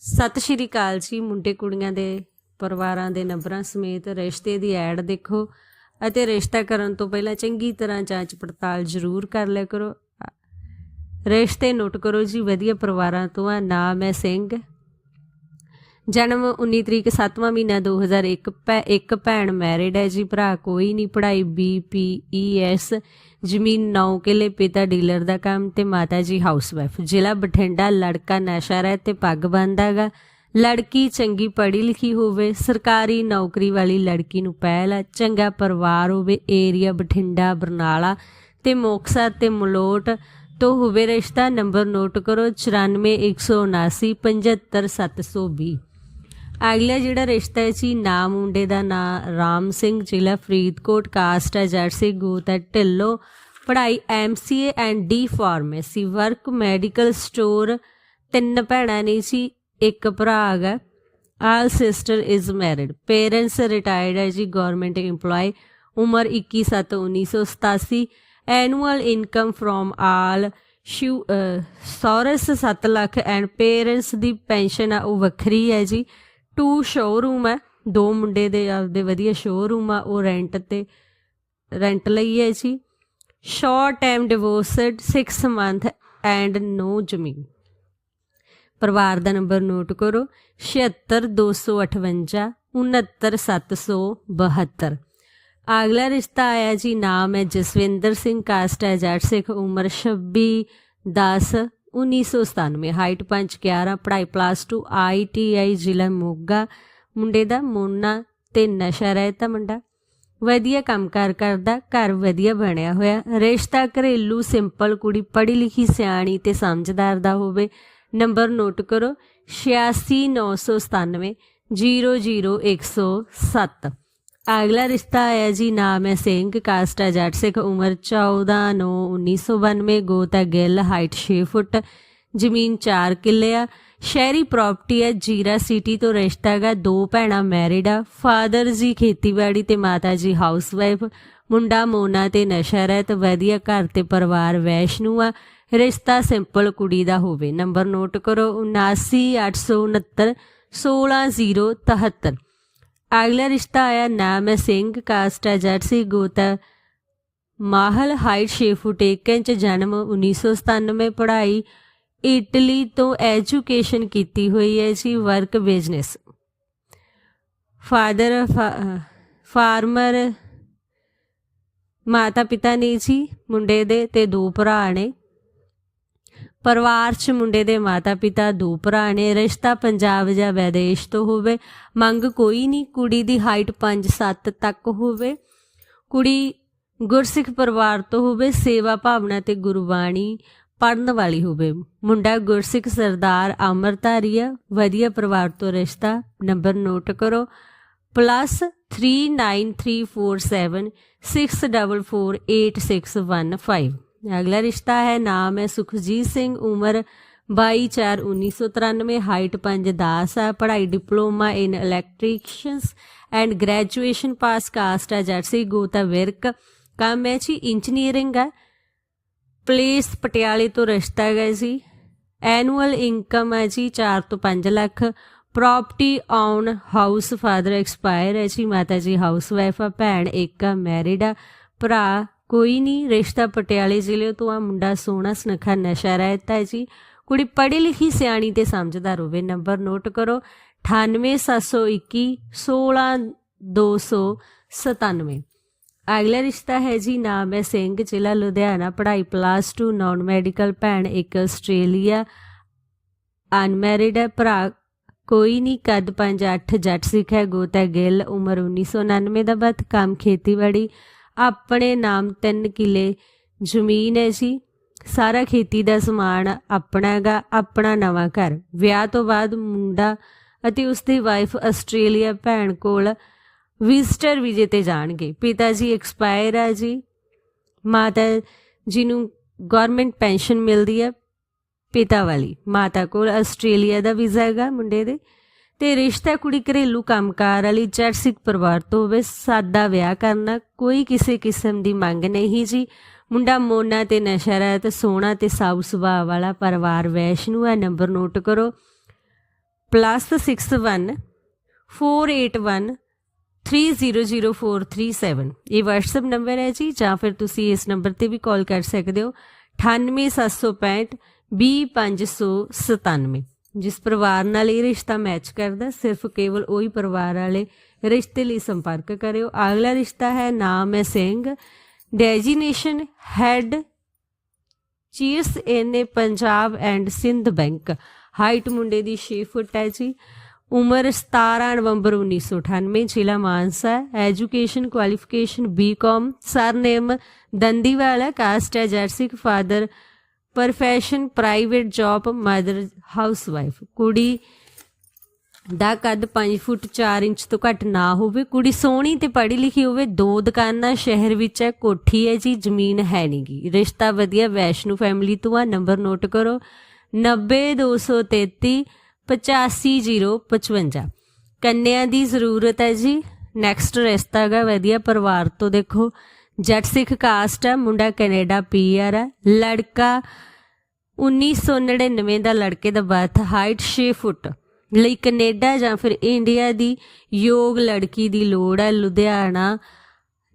ਸਤਿ ਸ਼੍ਰੀ ਅਕਾਲ ਜੀ, ਮੁੰਡੇ ਕੁੜੀਆਂ ਦੇ ਪਰਿਵਾਰਾਂ ਦੇ ਨੰਬਰਾਂ ਸਮੇਤ ਰਿਸ਼ਤੇ ਦੀ ਐਡ ਦੇਖੋ ਅਤੇ ਰਿਸ਼ਤਾ ਕਰਨ ਤੋਂ ਪਹਿਲਾਂ ਚੰਗੀ ਤਰ੍ਹਾਂ ਜਾਂਚ ਪੜਤਾਲ ਜ਼ਰੂਰ ਕਰ ਲਿਆ ਕਰੋ। ਰਿਸ਼ਤੇ ਨੋਟ ਕਰੋ ਜੀ, ਵਧੀਆ ਪਰਿਵਾਰਾਂ ਤੋਂ ਆ, ਨਾਮ ਹੈ ਸਿੰਘ। ਜਨਮ 19 ਤਰੀਕ 7ਵਾਂ ਮਹੀਨਾ 2001 ਪੈ ਇੱਕ ਭੈਣ ਮੈਰਿਡ ਹੈ ਜੀ, ਭਰਾ ਕੋਈ ਨਹੀਂ, ਪੜ੍ਹਾਈ ਬੀਪੀਈਐਸ ਜ਼ਮੀਨ 9 ਕਿੱਲੇ ਪਿਤਾ ਡੀਲਰ ਦਾ ਕੰਮ ਤੇ ਮਾਤਾ ਜੀ ਹਾਊਸਵਾਈਫ। ਜ਼ਿਲ੍ਹਾ ਬਠਿੰਡਾ ਲੜਕਾ ਨਸ਼ਾ ਰਹਿ ਤੇ ਪੱਗ ਬੰਨ੍ਹਦਾਗਾ ਲੜਕੀ ਚੰਗੀ ਪੜ੍ਹੀ ਲਿਖੀ ਹੋਵੇ ਸਰਕਾਰੀ ਨੌਕਰੀ ਵਾਲੀ ਲੜਕੀ ਨੂੰ ਪਹਿਲ ਹੈ, ਚੰਗਾ ਪਰਿਵਾਰ ਹੋਵੇ ਏਰੀਆ ਬਠਿੰਡਾ ਬਰਨਾਲਾ ਤੇ ਮੋਕਸਰ ਤੇ ਮਲੋਟ ਤੋਂ ਹੋਵੇ ਰਿਸ਼ਤਾ ਨੰਬਰ ਨੋਟ ਕਰੋ 94179 75720 ਅਗਲਾ ਜਿਹੜਾ ਰਿਸ਼ਤਾ ਹੈ ਜੀ, ਨਾਮ ਮੁੰਡੇ ਦਾ ਨਾਂ ਰਾਮ ਸਿੰਘ, ਜ਼ਿਲ੍ਹਾ ਫਰੀਦਕੋਟ ਕਾਸਟ ਹੈ ਜਰਸੀ ਗੋਤ ਹੈ, ਢਿੱਲੋ, ਪੜ੍ਹਾਈ MCA and D pharmacy work medical store ਤਿੰਨ ਭੈਣਾਂ ਨੇ ਜੀ, ਇੱਕ ਭਰਾ ਹੈਗਾ all sister is married parents retired ਹੈ ਜੀ ਗਵਰਨਮੈਂਟ EMPLOYE ਉਮਰ 21/7/1987 annual income from all sources 7 lakh and parents the pension ਆ, ਉਹ ਵੱਖਰੀ ਹੈ ਜੀ ਟੂ ਸ਼ੋਰੂਮ ਹੈ। ਦੋ ਮੁੰਡੇ ਦੇ ਆਪਦੇ ਵਧੀਆ ਸ਼ੋਰੂਮ ਆ, ਉਹ ਰੈਂਟ ਤੇ ਰੈਂਟ ਲਈ ਹੈ ਜੀ। Short time divorced 6 month and no ਜ਼ਮੀਨ। ਪਰਿਵਾਰ ਦਾ ਨੰਬਰ ਨੋਟ ਕਰੋ। 76258 69772 ਅਗਲਾ ਰਿਸ਼ਤਾ ਆਇਆ ਜੀ, ਨਾਮ ਹੈ ਜਸਵਿੰਦਰ ਸਿੰਘ ਕਾਸਟ ਹੈ ਜੱਟ ਸਿੱਖ, ਉਮਰ 26 10 1997 ਹਾਈਟ 511 ਪੜ੍ਹਾਈ ਪਲੱਸ 2 ਆਈਟੀਆਈ ਜ਼ਿਲ੍ਹਾ ਮੋਗਾ। ਮੁੰਡੇ ਦਾ ਮੋਨਾ ਤੇ ਨਸ਼ਾ ਰਹਿਤਾ ਮੁੰਡਾ। ਵਧੀਆ ਕੰਮਕਾਰ ਕਰਦਾ, ਘਰ ਵਧੀਆ ਬਣਿਆ ਹੋਇਆ। ਰਿਸ਼ਤਾ ਘਰੇਲੂ ਸਿੰਪਲ ਕੁੜੀ ਪੜ੍ਹੀ ਲਿਖੀ ਸਿਆਣੀ ਤੇ ਸਮਝਦਾਰ ਦਾ ਹੋਵੇ। ਨੰਬਰ ਨੋਟ ਕਰੋ 8697 00107 ਅਗਲਾ ਰਿਸ਼ਤਾ ਆਇਆ ਜੀ, ਨਾਮ ਹੈ ਸਿੰਘ ਕਾਸਟ ਹੈ ਜੱਟ ਸਿੱਖ ਉਮਰ 14 9 1992 ਗੋਤ ਹੈ ਗਿੱਲ ਹਾਈਟ 6 ਫੁੱਟ, ਜ਼ਮੀਨ 4 ਕਿੱਲੇ ਆ। ਸ਼ਹਿਰੀ ਪ੍ਰਾਪਰਟੀ ਹੈ ਜੀਰਾ ਸਿਟੀ ਤੋਂ ਰਿਸ਼ਤਾ ਹੈਗਾ, ਦੋ ਭੈਣਾਂ ਮੈਰਿਡ ਆ। ਫਾਦਰ ਜੀ ਖੇਤੀਬਾੜੀ ਤੇ ਮਾਤਾ ਜੀ ਹਾਊਸਵਾਈਫ ਮੁੰਡਾ ਮੋਨਾ ਤੇ ਨਸ਼ਾ ਰਹਿਤ, ਵਧੀਆ ਘਰ ਤੇ ਪਰਿਵਾਰ ਵੈਸ਼ਨੂ ਆ। ਰਿਸ਼ਤਾ ਸਿੰਪਲ ਕੁੜੀ ਦਾ ਹੋਵੇ। ਨੰਬਰ ਨੋਟ ਕਰੋ 79869 16073 ਅਗਲਾ ਰਿਸ਼ਤਾ ਆਇਆ ਨਾਮ ਹੈ ਸਿੰਘ ਕਾਸਟ ਹੈ ਜਰਸੀ ਗੋਤਾ। ਮਾਹਲ ਹਾਈਟ 6 ਫੁੱਟ 1 ਇੰਚ ਜਨਮ 1997 ਪੜ੍ਹਾਈ, ਇਟਲੀ ਤੋਂ ਐਜੂਕੇਸ਼ਨ ਕੀਤੀ ਹੋਈ ਹੈ ਜੀ, ਵਰਕ ਬਿਜ਼ਨਸ। ਫਾਦਰ ਫਾਰਮਰ ਮਾਤਾ ਪਿਤਾ ਨੇ ਜੀ, ਮੁੰਡੇ ਦੇ ਤੇ ਦੋ ਭਰਾ ਨੇ। ਪਰਿਵਾਰ 'ਚ ਮੁੰਡੇ ਦੇ ਮਾਤਾ ਪਿਤਾ ਦੋ ਭਰਾ ਨੇ, ਰਿਸ਼ਤਾ ਪੰਜਾਬ ਜਾਂ ਵਿਦੇਸ਼ ਤੋਂ ਹੋਵੇ, ਮੰਗ ਕੋਈ ਨਹੀਂ, ਕੁੜੀ ਦੀ ਹਾਈਟ 5-7 ਤੱਕ ਹੋਵੇ। ਕੁੜੀ ਗੁਰਸਿੱਖ ਪਰਿਵਾਰ ਤੋਂ ਹੋਵੇ, ਸੇਵਾ ਭਾਵਨਾ ਤੇ ਗੁਰਬਾਣੀ ਪੜਨ ਵਾਲੀ ਹੋਵੇ। ਮੁੰਡਾ ਗੁਰਸਿੱਖ ਸਰਦਾਰ ਅਮਰਤਾਰੀ ਆ, ਵਧੀਆ ਪਰਿਵਾਰ ਤੋਂ ਰਿਸ਼ਤਾ, ਨੰਬਰ ਨੋਟ ਕਰੋ। ਪਲੱਸ 39347644815 ਅਗਲਾ ਰਿਸ਼ਤਾ ਹੈ, ਨਾਮ ਹੈ ਸੁਖਜੀਤ ਸਿੰਘ, ਉਮਰ 22/4/1993 ਹਾਈਟ 5 ਦਾਸ ਹੈ, ਪੜ੍ਹਾਈ diploma in electricians and graduation pass caste ਹੈ ਜਰਸੀ ਗੋਤਾ ਵਿਰਕ। ਕੰਮ ਹੈ ਜੀ ਇੰਜੀਨੀਅਰਿੰਗ ਹੈ। ਪਲੇਸ ਪਟਿਆਲੇ ਤੋਂ ਰਿਸ਼ਤਾ ਹੈ ਜੀ। ਐਨੂਅਲ ਇਨਕਮ ਹੈ ਜੀ 4 ਤੋਂ 5 lakh. Property own house father expire ਹੈ ਜੀ, ਮਾਤਾ ਜੀ ਹਾਊਸ ਵਾਈਫ ਆ ਭੈਣ ਇੱਕ ਆ ਮੈਰਿਡ ਆ ਭਰਾ ਕੋਈ ਨਹੀਂ ਰਿਸ਼ਤਾ ਪਟਿਆਲੇ ਜ਼ਿਲ੍ਹੇ ਤੋਂ ਆ, ਮੁੰਡਾ ਸੋਹਣਾ ਸੁਨੱਖਾ ਨਸ਼ਾ ਰਹਿਤਾ ਹੈ ਜੀ। ਕੁੜੀ ਪੜ੍ਹੀ ਲਿਖੀ ਸਿਆਣੀ ਤੇ ਸਮਝਦਾਰ ਹੋਵੇ, ਨੰਬਰ ਨੋਟ ਕਰੋ 98721 16297 ਅਗਲਾ ਰਿਸ਼ਤਾ ਹੈ ਜੀ, ਨਾਮ ਹੈ ਸਿੰਘ, ਜ਼ਿਲ੍ਹਾ ਲੁਧਿਆਣਾ, ਪੜ੍ਹਾਈ ਪਲੱਸ 2 ਨਾਨ ਮੈਡੀਕਲ ਭੈਣ ਇੱਕ ਆਸਟ੍ਰੇਲੀਆ, ਅਨਮੈਰਿਡ ਹੈ, ਭਰਾ ਕੋਈ ਨਹੀਂ ਕੱਦ 5-8 ਜੱਟ ਸਿੱਖ ਹੈ, ਗੋਤਾ ਗਿੱਲ, ਉਮਰ 1999 ਦਾ ਬਤ ਕੰਮ ਖੇਤੀਬਾੜੀ ਆਪਣੇ ਨਾਮ ਤਿੰਨ ਕਿਲੇ, ਜ਼ਮੀਨ ਹੈ ਜੀ। ਸਾਰਾ ਖੇਤੀ ਦਾ ਸਮਾਨ ਆਪਣਾ ਹੈਗਾ, ਆਪਣਾ ਨਵਾਂ ਘਰ। ਵਿਆਹ ਤੋਂ ਬਾਅਦ ਮੁੰਡਾ ਅਤੇ ਉਸ ਦੀ ਵਾਈਫ ਆਸਟ੍ਰੇਲੀਆ ਭੈਣ ਕੋਲ ਵਿਜ਼ਟਰ ਵੀਜ਼ੇ ਤੇ ਜਾਣਗੇ। ਪਿਤਾ ਜੀ ਐਕਸਪਾਇਰ ਆ ਜੀ। ਮਾਤਾ ਜੀ ਨੂੰ ਗਵਰਨਮੈਂਟ ਪੈਨਸ਼ਨ ਮਿਲਦੀ ਹੈ, ਪਿਤਾ ਵਾਲੀ। ਮਾਤਾ ਕੋਲ ਆਸਟ੍ਰੇਲੀਆ ਦਾ ਵੀਜ਼ਾ ਹੈਗਾ ਮੁੰਡੇ ਦੇ। ਤੇ ਰਿਸ਼ਤਾ ਕੁੜੀ ਘਰੇਲੂ ਕੰਮਕਾਰ ਵਾਲੀ ਜੱਟ ਪਰਿਵਾਰ ਤੋਂ ਹੋਵੇ ਸਾਦਾ ਵਿਆਹ ਕਰਨਾ ਕੋਈ ਕਿਸੇ ਕਿਸਮ ਦੀ ਮੰਗ ਨਹੀਂ ਜੀ। ਮੁੰਡਾ ਮੋਨਾ ਤੇ ਨਸ਼ਾ ਰਹਿਤ ਸੋਹਣਾ ਤੇ ਸਾਊ ਸੁਭਾਅ ਵਾਲਾ ਪਰਿਵਾਰ ਵੈਸ਼ਨੂ ਹੈ ਨੰਬਰ ਨੋਟ ਕਰੋ। +61 481 300437 ਇਹ WhatsApp ਨੰਬਰ ਹੈ ਜੀ, ਜਾਂ ਫਿਰ ਤੁਸੀਂ ਇਸ ਨੰਬਰ ਤੇ ਵੀ ਕਾਲ ਕਰ ਸਕਦੇ ਹੋ। 98765 20597 ਜਿਸ ਪਰਿਵਾਰ ਨਾਲ ਇਹ ਰਿਸ਼ਤਾ ਮੈਚ ਕਰਦਾ, ਸਿਰਫ ਕੇਵਲ ਉਹੀ ਪਰਿਵਾਰ ਵਾਲੇ ਰਿਸ਼ਤੇ ਲਈ ਸੰਪਰਕ ਕਰਿਓ। ਅਗਲਾ ਰਿਸ਼ਤਾ ਹੈ, ਨਾਮ ਹੈ Singh. Designation head ਚੀਰਸ in Punjab and Sind bank height ਮੁੰਡੇ ਦੀ 6 ਫੁੱਟ ਹੈ ਜੀ। ਉਮਰ 17 ਨਵੰਬਰ 1998 ਜ਼ਿਲ੍ਹਾ Mansa. Education qualification BCom surname Dandiwala caste ਹੈ ਜਰਸਿਕ father profession private job mother housewife ਕੁੜੀ ਦਾ ਕੱਦ 5 ਫੁੱਟ 4 ਇੰਚ ਤੋਂ ਘੱਟ ਨਾ ਹੋਵੇ, ਕੁੜੀ ਸੋਹਣੀ ਤੇ ਪੜ੍ਹੀ ਲਿਖੀ ਹੋਵੇ, ਦੋ ਦੁਕਾਨਾਂ ਸ਼ਹਿਰ ਵਿੱਚ ਹੈ, ਕੋਠੀ ਹੈ ਜੀ, ਜ਼ਮੀਨ ਹੈ ਨਹੀਂਗੀ ਰਿਸ਼ਤਾ ਵਧੀਆ, ਵੈਸ਼ਨੂ ਫੈਮਿਲੀ ਤੋਂ ਆ ਨੰਬਰ ਨੋਟ ਕਰੋ 90233 85055 ਕੰਨਿਆਂ ਦੀ ਜ਼ਰੂਰਤ ਹੈ ਜੀ ਨੈਕਸਟ ਰਿਸ਼ਤਾ ਹੈਗਾ, ਵਧੀਆ, ਪਰਿਵਾਰ ਤੋਂ ਦੇਖੋ। ਜੱਟ ਸਿੱਖ ਕਾਸਟ ਹੈ ਮੁੰਡਾ ਕੈਨੇਡਾ ਪੀਆਰ ਹੈ ਲੜਕਾ 1999 ਦਾ ਲੜਕੇ ਦਾ ਬਰਥ, ਹਾਈਟ 6 ਫੁੱਟ। ਲਈ ਕੈਨੇਡਾ ਜਾਂ ਫਿਰ ਇੰਡੀਆ ਦੀ ਯੋਗ ਲੜਕੀ ਦੀ ਲੋੜ ਹੈ ਲੁਧਿਆਣਾ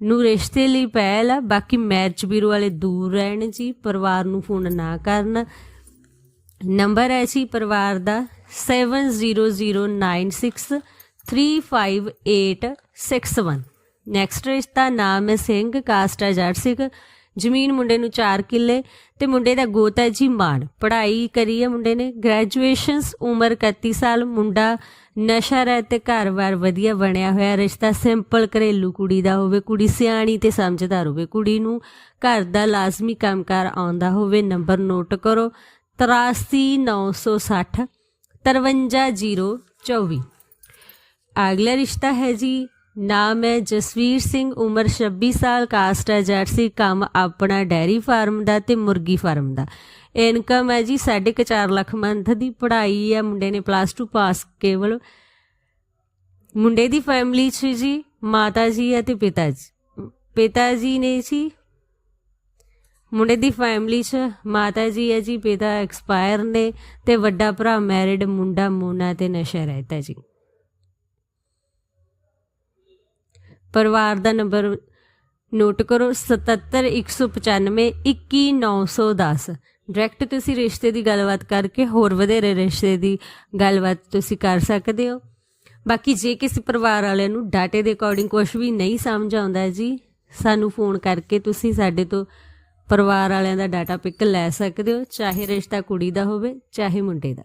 ਨੂੰ ਰਿਸ਼ਤੇ ਲਈ ਪਹਿਲ ਆ। ਬਾਕੀ ਮੈਰਿਜ ਬਿਊਰੋ ਵਾਲੇ ਦੂਰ ਰਹਿਣ ਜੀ, ਪਰਿਵਾਰ ਨੂੰ ਫੋਨ ਨਾ ਕਰਨ। ਨੰਬਰ ਹੈ ਜੀ ਪਰਿਵਾਰ ਦਾ 7009635861 ਨੈਕਸਟ ਰਿਸ਼ਤਾ ਨਾਮ ਹੈ ਸਿੰਘ ਕਾਸਟ ਹੈ ਜੱਟ ਸਿੱਖ ਜ਼ਮੀਨ ਮੁੰਡੇ ਨੂੰ 4 ਕਿੱਲੇ ਤੇ ਮੁੰਡੇ ਦਾ ਗੋਤ ਹੈ ਜੀ ਮਾਨ ਪੜ੍ਹਾਈ ਕਰੀ ਹੈ ਮੁੰਡੇ ਨੇ। ਗ੍ਰੈਜੂਏਸ਼ਨਸ ਉਮਰ 31 ਸਾਲ, ਮੁੰਡਾ ਨਸ਼ਾ ਰਹਿ ਤੇ ਘਰ-ਬਾਰ ਵਧੀਆ ਬਣਿਆ ਹੋਇਆ। ਰਿਸ਼ਤਾ ਸਿੰਪਲ ਘਰੇਲੂ ਕੁੜੀ ਦਾ ਹੋਵੇ, ਕੁੜੀ ਸਿਆਣੀ ਤੇ ਸਮਝਦਾਰ ਹੋਵੇ। ਕੁੜੀ ਨੂੰ ਘਰ ਦਾ ਲਾਜ਼ਮੀ ਕੰਮਕਾਰ ਆਉਂਦਾ ਹੋਵੇ, ਨੰਬਰ ਨੋਟ ਕਰੋ। 83960 53024 ਅਗਲਾ ਰਿਸ਼ਤਾ ਹੈ ਜੀ ਨਾਮ ਹੈ ਜਸਵੀਰ ਸਿੰਘ, ਉਮਰ 26 ਸਾਲ ਕਾਸਟ ਹੈ ਜਰਸੀ, ਕੰਮ ਆਪਣਾ ਡੈਰੀ ਫਾਰਮ ਦਾ ਤੇ ਮੁਰਗੀ ਫਾਰਮ ਦਾ। ਇਨਕਮ ਹੈ ਜੀ 4.5 ਲੱਖ ਮੰਥ ਦੀ, ਪੜ੍ਹਾਈ ਹੈ ਮੁੰਡੇ ਨੇ ਪਲੱਸ 2 ਪਾਸ ਕੇਵਲ। ਮੁੰਡੇ ਦੀ ਫੈਮਿਲੀ 'ਚ ਜੀ ਮਾਤਾ ਜੀ ਹੈ ਤੇ ਪਿਤਾ ਜੀ। ਪਿਤਾ ਜੀ ਨੇ ਜੀ ਮੁੰਡੇ ਦੀ ਫੈਮਿਲੀ 'ਚ ਮਾਤਾ ਜੀ ਹੈ ਜੀ, ਪਿਤਾ ਐਕਸਪਾਇਰ ਨੇ ਤੇ ਵੱਡਾ ਭਰਾ ਮੈਰਿਡ ਮੁੰਡਾ ਮੋਨਾ ਤੇ ਨਸ਼ਾ ਰਹਿਤਾ ਜੀ। ਪਰਿਵਾਰ ਦਾ ਨੰਬਰ ਨੋਟ ਕਰੋ 77195 21910 ਡਾਇਰੈਕਟ ਤੁਸੀਂ ਰਿਸ਼ਤੇ ਦੀ ਗੱਲਬਾਤ ਕਰਕੇ ਹੋਰ ਵਧੇਰੇ ਰਿਸ਼ਤੇ ਦੀ ਗੱਲਬਾਤ ਤੁਸੀਂ ਕਰ ਸਕਦੇ ਹੋ। ਬਾਕੀ ਜੇ ਕਿਸੇ ਪਰਿਵਾਰ ਵਾਲਿਆਂ ਨੂੰ ਡਾਟੇ ਦੇ ਅਕੋਰਡਿੰਗ ਕੁਝ ਵੀ ਨਹੀਂ ਸਮਝ ਆਉਂਦਾ ਜੀ, ਸਾਨੂੰ ਫੋਨ ਕਰਕੇ ਤੁਸੀਂ ਸਾਡੇ ਤੋਂ ਪਰਿਵਾਰ ਵਾਲਿਆਂ ਦਾ ਡਾਟਾ ਪਿਕ ਲੈ ਸਕਦੇ ਹੋ, ਚਾਹੇ ਰਿਸ਼ਤਾ ਕੁੜੀ ਦਾ ਹੋਵੇ, ਚਾਹੇ ਮੁੰਡੇ ਦਾ।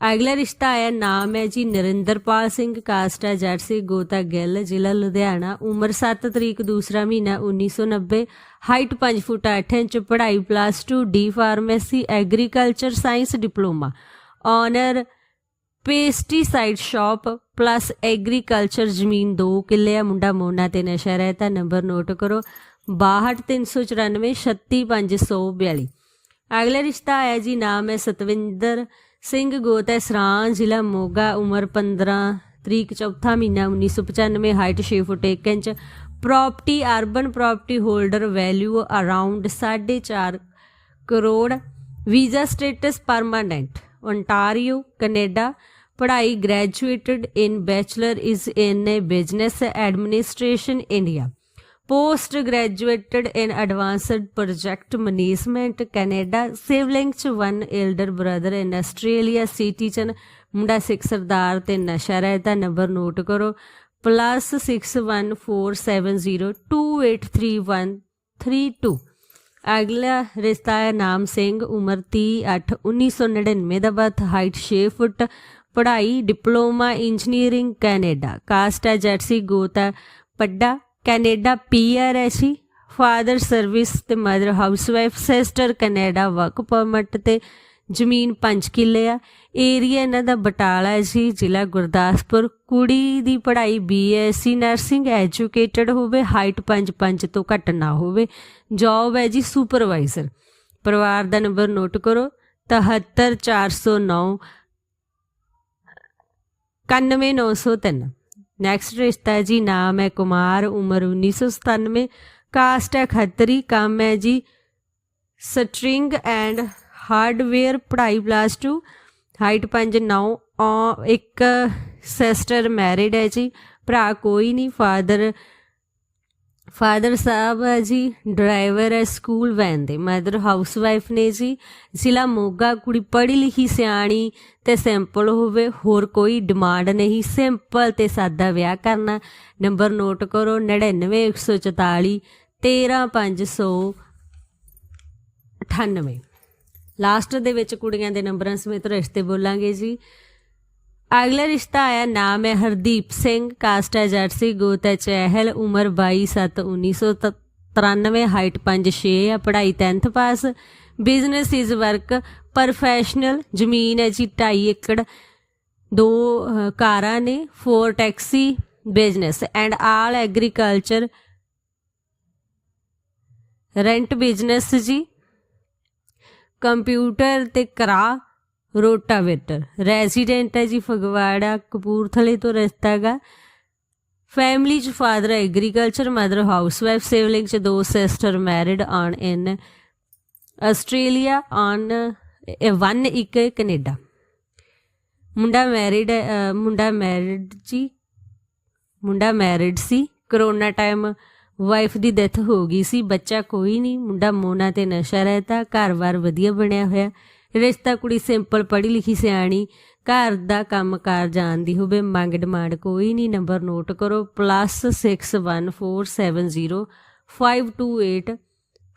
ਅਗਲਾ ਰਿਸ਼ਤਾ ਆਇਆ, ਨਾਮ ਹੈ ਜੀ ਨਰਿੰਦਰਪਾਲ ਸਿੰਘ ਕਾਸਟ ਹੈ ਜੱਟ ਗੋਤਾ ਗਿੱਲ, ਜ਼ਿਲ੍ਹਾ ਲੁਧਿਆਣਾ, ਉਮਰ 7 ਤਰੀਕ, ਦੂਸਰਾ ਮਹੀਨਾ 1990 ਹਾਈਟ 5 ਫੁੱਟ 8 ਇੰਚ, ਪੜ੍ਹਾਈ plus 2 D pharmacy agriculture science diploma owner pesticide shop plus agriculture ਜ਼ਮੀਨ 2 ਕਿੱਲੇ ਆ ਮੁੰਡਾ ਮੋਨਾ ਤੇ ਨਸ਼ਾ ਰਹਿਤਾ ਨੰਬਰ ਨੋਟ ਕਰੋ 6234 36542 ਅਗਲਾ ਰਿਸ਼ਤਾ ਆਇਆ ਜੀ, ਨਾਮ ਹੈ ਸਤਵਿੰਦਰ ਸਿੰਘ ਗੋਤ ਸਰਾਂ ਜ਼ਿਲ੍ਹਾ ਮੋਗਾ, ਉਮਰ 15 ਤਰੀਕ ਚੌਥਾ ਮਹੀਨਾ 1995 height 6 foot 1 inch property urban property holder value around 4.5 crore visa status permanent Ontario Canada ਪੜ੍ਹਾਈ graduated in bachelor is in a business administration India post graduated in advanced project management Canada, sibling ਚ one elder brother in Australia citizen ਮੁੰਡਾ ਸਿੱਖ ਸਰਦਾਰ ਤੇ ਨਸ਼ਾ ਰਹਿਤਾ number note ਕਰੋ +614702833132 ਅਗਲਾ ਰਿਸ਼ਤਾ ਹੈ ਨਾਮ ਸਿੰਘ, ਉਮਰ 30 8 1999 ਦਾ ਬਰਥ, ਹਾਈਟ 6 ਫੁੱਟ, ਪੜ੍ਹਾਈ, ਡਿਪਲੋਮਾ ਇੰਜੀਨੀਅਰਿੰਗ ਕੈਨੇਡਾ। ਕਾਸਟ ਹੈ ਜੈਟਸੀ, ਗੋਤਾ ਪੱਡਾ ਕੈਨੇਡਾ ਪੀਆਰ ਹੈ ਜੀ। ਫਾਦਰ ਸਰਵਿਸ ਤੇ mother housewife sister Canada work permit ਤੇ ਜ਼ਮੀਨ 5 ਕਿੱਲੇ ਆ। ਏਰੀਆ ਇਹਨਾਂ ਦਾ ਬਟਾਲਾ ਹੈ ਸੀ ਜ਼ਿਲ੍ਹਾ ਗੁਰਦਾਸਪੁਰ। ਕੁੜੀ ਦੀ ਪੜ੍ਹਾਈ ਬੀਐਸਸੀ ਨਰਸਿੰਗ ਐਜੂਕੇਟਡ ਹੋਵੇ ਹਾਈਟ 5-5 ਤੋਂ ਘੱਟ ਨਾ ਹੋਵੇ। ਜੌਬ ਹੈ ਜੀ ਸੁਪਰਵਾਈਜ਼ਰ ਪਰਿਵਾਰ ਦਾ ਨੰਬਰ ਨੋਟ ਕਰੋ 77409 91903 ਨੈਕਸਟ ਰਿਸ਼ਤਾ ਹੈ ਜੀ ਨਾਮ ਹੈ ਕੁਮਾਰ ਉਮਰ 1997 ਕਾਸਟ ਹੈ ਖੱਤਰੀ ਕੰਮ ਹੈ ਜੀ ਸਟਰਿੰਗ ਐਂਡ ਹਾਰਡਵੇਅਰ ਪੜ੍ਹਾਈ ਪਲੱਸ 2 ਹਾਈਟ 5 9 ਔ- ਇੱਕ ਸਿਸਟਰ ਮੈਰਿਡ ਹੈ ਜੀ ਭਰਾ ਕੋਈ ਨਹੀਂ ਫਾਦਰ ਫਾਦਰ ਸਾਹਿਬ ਹੈ ਜੀ ਡਰਾਈਵਰ ਹੈ ਸਕੂਲ ਵੈਨ ਦੇ ਮਦਰ ਹਾਊਸਵਾਈਫ ਨੇ ਜੀ। ਜ਼ਿਲ੍ਹਾ ਮੋਗਾ ਕੁੜੀ ਪੜ੍ਹੀ ਲਿਖੀ ਸਿਆਣੀ ਤੇ ਸਿੰਪਲ ਹੋਵੇ, ਹੋਰ ਕੋਈ ਡਿਮਾਂਡ ਨਹੀਂ ਸਿੰਪਲ ਤੇ ਸਾਦਾ ਵਿਆਹ ਕਰਨਾ। ਨੰਬਰ ਨੋਟ ਕਰੋ 99144 13598 ਲਾਸਟ ਦੇ ਵਿੱਚ ਕੁੜੀਆਂ ਦੇ ਨੰਬਰਾਂ ਸਮੇਤ ਰਿਸ਼ਤੇ ਬੋਲਾਂਗੇ ਜੀ। ਅਗਲਾ ਰਿਸ਼ਤਾ ਆਇਆ, ਨਾਮ ਹੈ ਹਰਦੀਪ ਸਿੰਘ ਕਾਸਟ ਹੈ ਜਰਸੀ, ਗੋਤ ਹੈ ਚਹਿਲ, ਉਮਰ 22/7/1993 ਹਾਈਟ 5'6 ਹੈ ਪੜ੍ਹਾਈ 10th pass business is work professional ਜ਼ਮੀਨ ਹੈ ਜੀ 2.5 ਏਕੜ, ਦੋ ਕਾਰਾਂ ਨੇ for taxi business and all agriculture rent business ਜੀ ਕੰਪਿਊਟਰ ਤੇ ਕਰਾ ਰੋਟਾਵੇਟਰ। ਰੈਜ਼ੀਡੈਂਟ ਹੈ ਜੀ ਫਗਵਾੜਾ, ਕਪੂਰਥਲੇ ਤੋਂ ਰਿਸ਼ਤਾ ਫੈਮਿਲੀ ਚ father agriculture mother house sibling ਚ ਦੋ sister married on in Australia on one ਇੱਕ ਕੈਨੇਡਾ। ਮੁੰਡਾ ਮੈਰਿਡ ਮੁੰਡਾ ਮੈਰਿਡ ਜੀ, ਮੁੰਡਾ ਮੈਰਿਡ ਸੀ। ਕਰੋਨਾ ਟਾਈਮ ਵਾਈਫ ਦੀ ਡੈਥ ਹੋ ਗਈ ਸੀ, ਬੱਚਾ ਕੋਈ ਨਹੀਂ, ਮੁੰਡਾ ਮੋਨਾ ਤੇ ਨਸ਼ਾ ਰਹਿਤਾ, ਘਰ-ਬਾਰ ਵਧੀਆ ਬਣਿਆ ਹੋਇਆ। ਰਿਸ਼ਤਾ ਕੁੜੀ ਸਿੰਪਲ ਪੜ੍ਹੀ ਲਿਖੀ ਸਿਆਣੀ, ਘਰ ਦਾ ਕੰਮ ਕੰਮਕਾਰ ਜਾਣਦੀ ਹੋਵੇ, ਮੰਗ ਡਿਮਾਂਡ ਕੋਈ ਨਹੀਂ, ਨੰਬਰ ਨੋਟ ਕਰੋ +61470528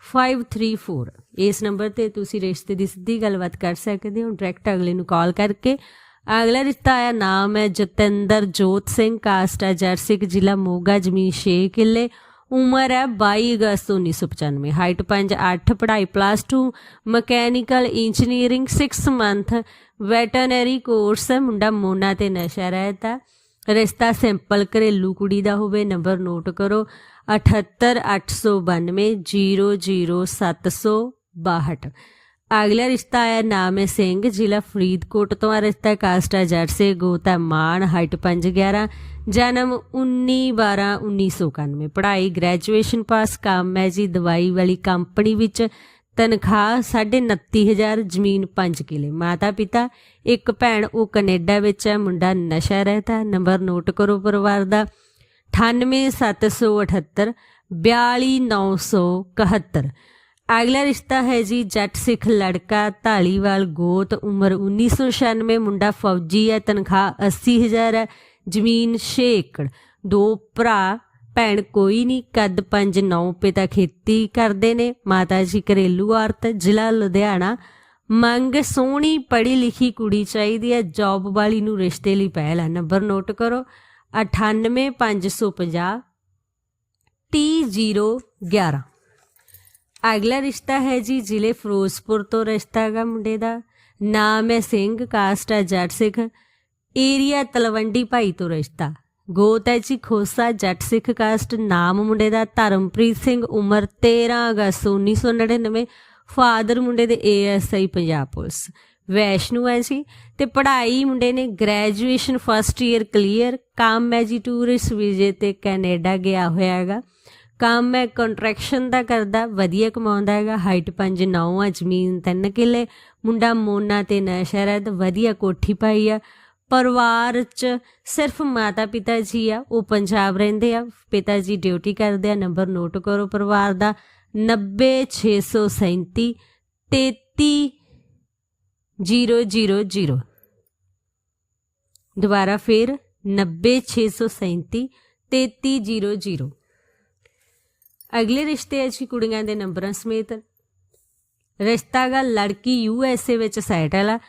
534 ਇਸ ਨੰਬਰ ਤੇ ਤੁਸੀਂ ਰਿਸ਼ਤੇ ਦੀ ਸਿੱਧੀ ਗੱਲਬਾਤ ਕਰ ਸਕਦੇ ਹੋ। ਡਾਇਰੈਕਟ ਅਗਲੇ ਨੂੰ ਕਾਲ ਕਰਕੇ ਅਗਲਾ ਰਿਸ਼ਤਾ ਆਇਆ, ਨਾਮ ਹੈ ਜਤਿੰਦਰ ਜੋਤ ਸਿੰਘ ਕਾਸਟ ਹੈ ਜਰਸਿਕ ਜ਼ਿਲ੍ਹਾ ਮੋਗਾ, ਜ਼ਮੀਨ 6 ਕਿੱਲੇ। ਉਮਰ ਹੈ 22 ਅਗਸਤ 1995 ਹਾਈਟ 5'8 ਪੜ੍ਹਾਈ plus 2 mechanical engineering 6 month veterinary course ਮੁੰਡਾ ਮੋਨਾ ਤੇ ਨਸ਼ਾ ਰਹਿਤਾ ਰਿਸ਼ਤਾ ਸਿੰਪਲ ਘਰੇਲੂ ਕੁੜੀ ਦਾ ਹੋਵੇ। ਨੰਬਰ ਨੋਟ ਕਰੋ 7889000762 ਅਗਲਾ ਰਿਸ਼ਤਾ ਆਇਆ, ਨਾਮ ਹੈ ਸਿੰਘ। ਜ਼ਿਲ੍ਹਾ ਫਰੀਦਕੋਟ ਤੋਂ ਆ। ਰਿਸ਼ਤਾ ਕਾਸਟ ਹੈ ਜਰਸੇ ਗੋਤਾ ਮਾਨ। ਹਾਈਟ 5'11 ਜਨਮ 19/12/1991 ਪੜ੍ਹਾਈ ਗ੍ਰੈਜੂਏਸ਼ਨ ਪਾਸ ਕੰਮ ਹੈ ਜੀ। ਦਵਾਈ ਵਾਲੀ ਕੰਪਨੀ ਵਿੱਚ ਤਨਖਾਹ 29000 ਜ਼ਮੀਨ 5 ਕਿਲੇ। ਮਾਤਾ ਪਿਤਾ, ਇੱਕ ਭੈਣ, ਉਹ ਕੈਨੇਡਾ ਵਿੱਚ ਹੈ। ਮੁੰਡਾ ਨਸ਼ਾ ਰਹਿਤਾ ਨੰਬਰ ਨੋਟ ਕਰੋ ਪਰਿਵਾਰ ਦਾ। 98778 42971 ਅਗਲਾ ਰਿਸ਼ਤਾ ਹੈ ਜੀ ਜੱਟ ਸਿੱਖ ਲੜਕਾ ਢਾਲੀਵਾਲ ਗੋਤ। ਉਮਰ 1996 ਮੁੰਡਾ ਫੌਜੀ ਹੈ। ਤਨਖਾਹ 80000 ਹੈ। ਜ਼ਮੀਨ 6 ਏਕੜ ਦੋ ਭਰਾ, ਭੈਣ ਕੋਈ ਨਹੀਂ ਕੱਦ 5 9 ਪਿਤਾ ਖੇਤੀ ਕਰਦੇ ਨੇ। ਮਾਤਾ ਜੀ ਘਰੇਲੂ ਔਰਤ, ਜ਼ਿਲ੍ਹਾ ਲੁਧਿਆਣਾ। ਮੰਗ ਸੋਹਣੀ, ਪੜ੍ਹੀ ਲਿਖੀ ਕੁੜੀ ਚਾਹੀਦੀ ਹੈ। ਜੌਬ ਵਾਲੀ ਨੂੰ ਰਿਸ਼ਤੇ ਲਈ ਪਹਿਲਾ ਨੰਬਰ ਨੋਟ ਕਰੋ। 98550 30011 ਅਗਲਾ ਰਿਸ਼ਤਾ ਹੈ ਜੀ ਜ਼ਿਲ੍ਹੇ ਫਿਰੋਜ਼ਪੁਰ ਤੋਂ ਰਿਸ਼ਤਾ ਹੈਗਾ ਮੁੰਡੇ ਦਾ। ਨਾਮ ਹੈ ਸਿੰਘ, ਕਾਸਟ ਹੈ ਜੱਟ ਸਿੱਖ। ਏਰੀਆ ਤਲਵੰਡੀ ਭਾਈ ਤੋਂ ਰਿਸ਼ਤਾ। ਗੋਤ ਹੈ ਜੀ ਖੋਸਾ ਜੱਟ ਸਿੱਖ ਕਾਸਟ, ਨਾਮ ਮੁੰਡੇ ਦਾ ਧਰਮਪ੍ਰੀਤ ਸਿੰਘ, ਉਮਰ 13 ਅਗਸਤ 1999 ਫਾਦਰ ਮੁੰਡੇ ਦੇ ਏਐਸਆਈ ਪੰਜਾਬ ਪੁਲਿਸ। ਵੈਸ਼ਨੂ ਹੈ ਜੀ ਤੇ ਪੜ੍ਹਾਈ ਮੁੰਡੇ ਨੇ ਗ੍ਰੈਜੂਏਸ਼ਨ ਫਸਟ ਈਅਰ ਕਲੀਅਰ, ਕੰਮ ਹੈ ਜੀ ਟੂਰਿਸਟ ਵੀਜ਼ੇ ਤੇ ਕੈਨੇਡਾ ਗਿਆ ਹੋਇਆ ਹੈਗਾ। ਕੰਮ ਹੈ ਕੰਟਰੈਕਸ਼ਨ ਦਾ ਕਰਦਾ, ਵਧੀਆ ਕਮਾਉਂਦਾ ਹੈਗਾ, ਹਾਈਟ 5 9 ਆ, ਜ਼ਮੀਨ 3 ਕਿੱਲੇ, ਮੁੰਡਾ ਮੋਨਾ ਤੇ ਨਸ਼ਾ ਵਧੀਆ ਕੋਠੀ ਪਾਈ ਆ। ਪਰਿਵਾਰ ਚ ਸਿਰਫ ਮਾਤਾ ਪਿਤਾ ਜੀ ਆ, ਉਹ ਪੰਜਾਬ ਰਹਿੰਦੇ ਆ। ਪਿਤਾ ਜੀ ਡਿਊਟੀ ਕਰਦੇ ਆ, ਨੰਬਰ ਨੋਟ ਕਰੋ ਪਰਿਵਾਰ ਦਾ। 90637 33000 ਦੁਬਾਰਾ ਫਿਰ 90637 33000 ਅਗਲੇ ਰਿਸ਼ਤੇ ਹੈ ਜੀ ਕੁੜੀਆਂ ਦੇ ਨੰਬਰਾਂ ਸਮੇਤ। ਰਿਸ਼ਤਾ ਗਾ ਲੜਕੀ ਯੂ ਐਸ ਏ ਵਿੱਚ ਸੈਟਲ ਆ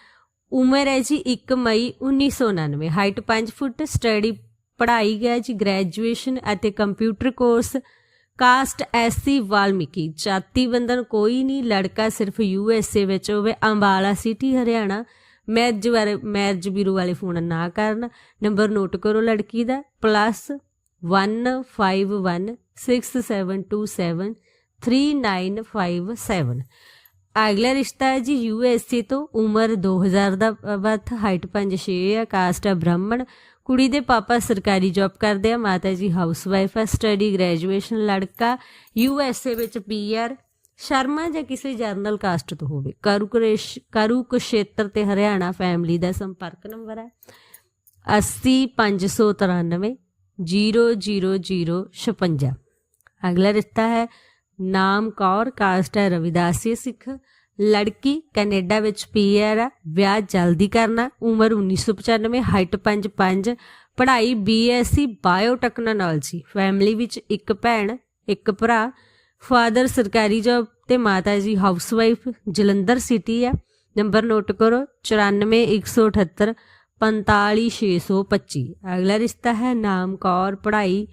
ਉਮਰ ਹੈ ਜੀ 1 ਮਈ 1999 ਹਾਈਟ 5 ਫੁੱਟ ਸਟੱਡੀ ਪੜ੍ਹਾਈ ਗਿਆ ਜੀ ਗ੍ਰੈਜੂਏਸ਼ਨ ਅਤੇ computer course caste SC Valmiki. ਜਾਤੀ ਬੰਧਨ ਕੋਈ ਨਹੀਂ, ਲੜਕਾ ਸਿਰਫ ਯੂ ਐਸ ਏ ਵਿੱਚ ਹੋਵੇ, ਅੰਬਾਲਾ ਸਿਟੀ ਹਰਿਆਣਾ। ਮੈਰਿਜ ਵਾਲੇ ਮੈਰਿਜ ਬਿਊਰੋ ਵਾਲੇ ਫੋਨ ਨਾ ਕਰਨ। ਨੰਬਰ ਨੋਟ ਕਰੋ ਲੜਕੀ ਦਾ। ਪਲੱਸ 15167273957 ਅਗਲਾ ਰਿਸ਼ਤਾ ਹੈ ਜੀ ਯੂ ਐਸ ਏ ਤੋਂ, ਉਮਰ 2000 ਦਾ ਬਰਥ ਹਾਈਟ 5'6 ਹੈ ਕਾਸਟ ਹੈ ਬ੍ਰਾਹਮਣ, ਕੁੜੀ ਦੇ ਪਾਪਾ ਸਰਕਾਰੀ ਜੌਬ ਕਰਦੇ ਆ, ਮਾਤਾ ਜੀ ਹਾਊਸ ਵਾਈਫ ਹੈ ਸਟੱਡੀ ਗ੍ਰੈਜੂਏਸ਼ਨ ਲੜਕਾ, ਯੂ ਐਸ ਏ ਵਿੱਚ ਪੀਆਰ ਸ਼ਰਮਾ ਜਾਂ ਕਿਸੇ ਜਰਨਲ ਕਾਸਟ ਤੋਂ ਹੋਵੇ। ਕਰੂਕਰੇਸ਼ ਕਰੂਕਸ਼ੇਤਰ ਤੇ ਹਰਿਆਣਾ ਫੈਮਿਲੀ ਦਾ ਸੰਪਰਕ ਨੰਬਰ ਹੈ। 80593 00056 ਅਗਲਾ ਰਿਸ਼ਤਾ ਹੈ ਨਾਮ ਕੌਰ, ਕਾਸਟ ਹੈ ਰਵਿਦਾਸੀ ਸਿੱਖ। ਲੜਕੀ ਕੈਨੇਡਾ ਵਿੱਚ ਪੀਆਰ ਹੈ, ਵਿਆਹ ਜਲਦੀ ਕਰਨਾ, ਉਮਰ 1995 ਹਾਈਟ 55 ਪੜ੍ਹਾਈ ਬੀਐਸਸੀ ਬਾਇਓਟੈਕਨੋਲੋਜੀ। ਫੈਮਿਲੀ ਵਿੱਚ ਇੱਕ ਭੈਣ, ਇੱਕ ਭਰਾ, ਫਾਦਰ ਸਰਕਾਰੀ ਜੌਬ ਤੇ ਮਾਤਾ ਜੀ ਹਾਊਸਵਾਈਫ, ਜਲੰਧਰ ਸਿਟੀ ਹੈ। ਨੰਬਰ ਨੋਟ ਕਰੋ 94178 45625 ਅਗਲਾ ਰਿਸ਼ਤਾ ਹੈ ਨਾਮ ਕੌਰ, ਪੜ੍ਹਾਈ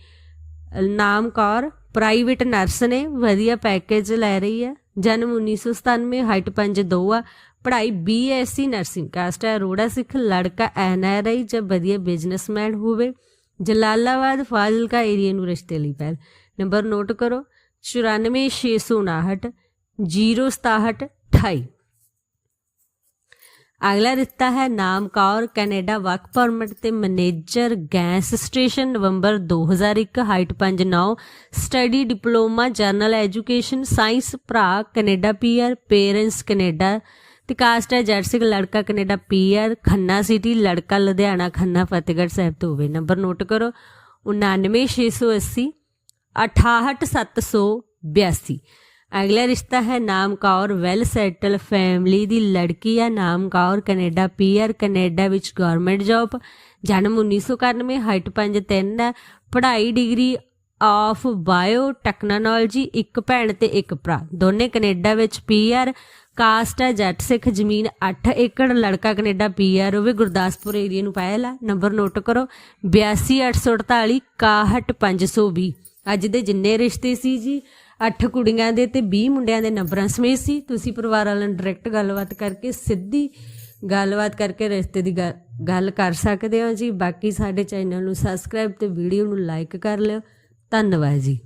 ਨਾਮ ਕੌਰ ਪ੍ਰਾਈਵੇਟ ਨਰਸ ਨੇ ਵਧੀਆ ਪੈਕੇਜ ਲੈ ਰਹੀ ਹੈ। ਜਨਮ 1997 ਹਾਈਟ 5'2 ਆ। ਪੜ੍ਹਾਈ ਬੀਐਸਸੀ ਨਰਸਿੰਗ ਕਾਸਟ ਹੈ। ਅਰੋੜਾ ਸਿੱਖ ਲੜਕਾ ਐਨਆਰਆਈ ਜਾਂ ਵਧੀਆ ਬਿਜ਼ਨਸਮੈਨ ਹੋਵੇ। ਜਲਾਲਾਬਾਦ ਫਾਜ਼ਿਲਕਾ ਏਰੀਆ ਨੂੰ ਰਿਸ਼ਤੇ ਲਈ ਪਹਿਲ। ਨੰਬਰ ਨੋਟ ਕਰੋ। 94659 06728 ਅਗਲਾ ਰਿਸ਼ਤਾ ਹੈ ਨਾਮ ਕੌਰ ਕੈਨੇਡਾ ਵਰਕ ਪਰਮਿਟ ਤੇ ਮੈਨੇਜਰ ਗੈਸ ਸਟੇਸ਼ਨ, ਨਵੰਬਰ 2001 height 59 study diploma, general education, science ਭਰਾ, ਕੈਨੇਡਾ ਪੀਆਰ, ਪੇਰੈਂਟਸ ਕੈਨੇਡਾ ਤੇ ਕਾਸਟ ਹੈ ਜਰਸਿਕ ਲੜਕਾ, ਕੈਨੇਡਾ ਪੀਆਰ, ਖੰਨਾ ਸਿਟੀ, ਲੜਕਾ ਲੁਧਿਆਣਾ, ਖੰਨਾ ਫਤਿਹਗੜ੍ਹ ਸਾਹਿਬ ਤੋਂ। ਹੋਵੇ ਨੰਬਰ ਨੋਟ ਕਰੋ 99680 68782 ਅਗਲਾ ਰਿਸ਼ਤਾ ਹੈ ਨਾਮ ਕੌਰ ਵੈਲ ਸੈਟਲ ਫੈਮਿਲੀ ਦੀ ਲੜਕੀ ਹੈ ਨਾਮ ਕੌਰ, ਕੈਨੇਡਾ ਪੀਆਰ ਕੈਨੇਡਾ ਵਿੱਚ ਗਵਰਨਮੈਂਟ ਜੌਬ ਜਨਮ 1991 ਹਾਈਟ 5'3 ਹੈ ਪੜ੍ਹਾਈ ਡਿਗਰੀ ਆਫ ਬਾਇਓ ਟੈਕਨੋਲੋਜੀ ਇੱਕ ਭੈਣ ਤੇ ਇੱਕ ਭਰਾ। ਦੋਨੇ ਕੈਨੇਡਾ ਵਿੱਚ ਪੀਆਰ ਕਾਸਟ ਹੈ ਜੱਟ ਸਿੱਖ ਜ਼ਮੀਨ 8 ਏਕੜ, ਲੜਕਾ ਕੈਨੇਡਾ ਪੀਆਰ ਹੋਵੇ ਗੁਰਦਾਸਪੁਰ ਏਰੀਆ ਨੂੰ ਪਾਇਆ ਲਾ। ਨੰਬਰ ਨੋਟ ਕਰੋ 82848 61520 ਅੱਜ ਦੇ ਜਿੰਨੇ ਰਿਸ਼ਤੇ ਸੀ ਜੀ 8 ਕੁੜੀਆਂ ਦੇ ਤੇ 20 ਮੁੰਡਿਆਂ ਦੇ ਨੰਬਰਾਂ ਸਮੇਤ ਸੀ। ਤੁਸੀਂ ਪਰਿਵਾਰ ਵਾਲਿਆਂ ਨਾਲ ਡਾਇਰੈਕਟ ਗੱਲਬਾਤ ਕਰਕੇ, ਸਿੱਧੀ ਗੱਲਬਾਤ ਕਰਕੇ ਰਿਸ਼ਤੇ ਦੀ ਗੱਲ- ਕਰ ਸਕਦੇ ਹੋ ਜੀ। ਬਾਕੀ ਸਾਡੇ ਚੈਨਲ ਨੂੰ ਸਬਸਕ੍ਰਾਈਬ ਤੇ ਵੀਡੀਓ ਨੂੰ ਲਾਈਕ ਕਰ ਲਿਓ। ਧੰਨਵਾਦ ਜੀ।